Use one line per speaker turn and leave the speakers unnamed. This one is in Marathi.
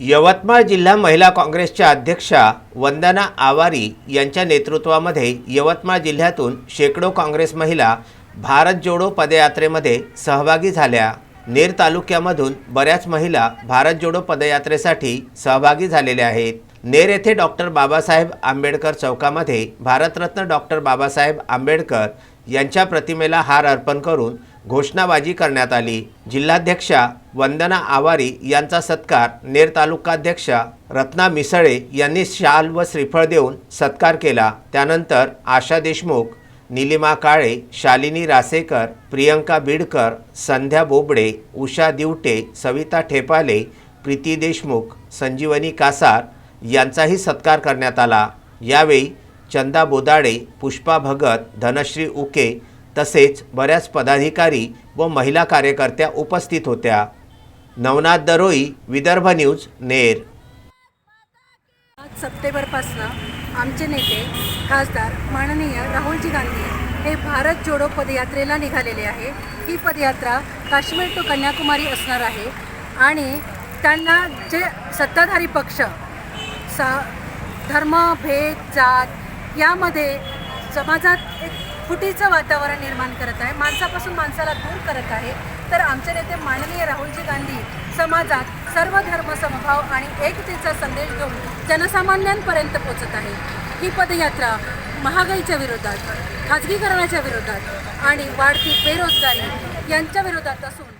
यवतमाळ जिल्हा महिला काँग्रेसच्या अध्यक्षा वंदना आवारी यांच्या नेतृत्वामध्ये यवतमाळ जिल्ह्यातून शेकडो काँग्रेस महिला भारत जोडो पदयात्रेमध्ये सहभागी झाल्या. नेर तालुक्यामधून बऱ्याच महिला भारत जोडो पदयात्रेसाठी सहभागी झालेल्या आहेत. नेर येथे डॉक्टर बाबासाहेब आंबेडकर चौकामध्ये भारतरत्न डॉक्टर बाबासाहेब आंबेडकर यांच्या प्रतिमेला हार अर्पण करून घोषणाबाजी करण्यात आली. जिल्हाध्यक्षा वंदना आवारी यांचा सत्कार नेर तालुकाध्यक्षा रत्ना मिसळे यांनी शाल व श्रीफळ देऊन सत्कार केला. त्यानंतर आशा देशमुख निलिमा काळे शालिनी रासेकर प्रियंका बिडकर संध्या बोबडे उषा दिवटे सविता ठेपाले प्रीती देशमुख संजीवनी कासार यांचाही सत्कार करण्यात आला. यावेळी चंदा बोदाडे पुष्पा भगत धनश्री उके तसेच बऱ्याच पदाधिकारी व महिला कार्यकर्त्या उपस्थित होत्या. नवनाथ दरोई विदर्भ न्यूज नेर.
पाच सप्टेंबरपासनं आमचे नेते खासदार माननीय राहुलजी गांधी हे भारत जोडो पदयात्रेला निघालेले आहे. ही पदयात्रा काश्मीर टू कन्याकुमारी असणार आहे आणि त्यांना जे सत्ताधारी पक्ष सा धर्म भेद जात यामध्ये समाजात एक फुटीचं वातावरण निर्माण करत आहे. माणसापासून माणसाला दूर करत आहे. तर आमचे नेते माननीय राहुलजी गांधी समाजात सर्व धर्म समभाव आणि एकतेचा संदेश घेऊन जनसामान्यांपर्यंत पोचत आहे. ही पदयात्रा महागाईच्या विरोधात खाजगीकरणाच्या विरोधात आणि वाढती बेरोजगारी यांच्या विरोधात असून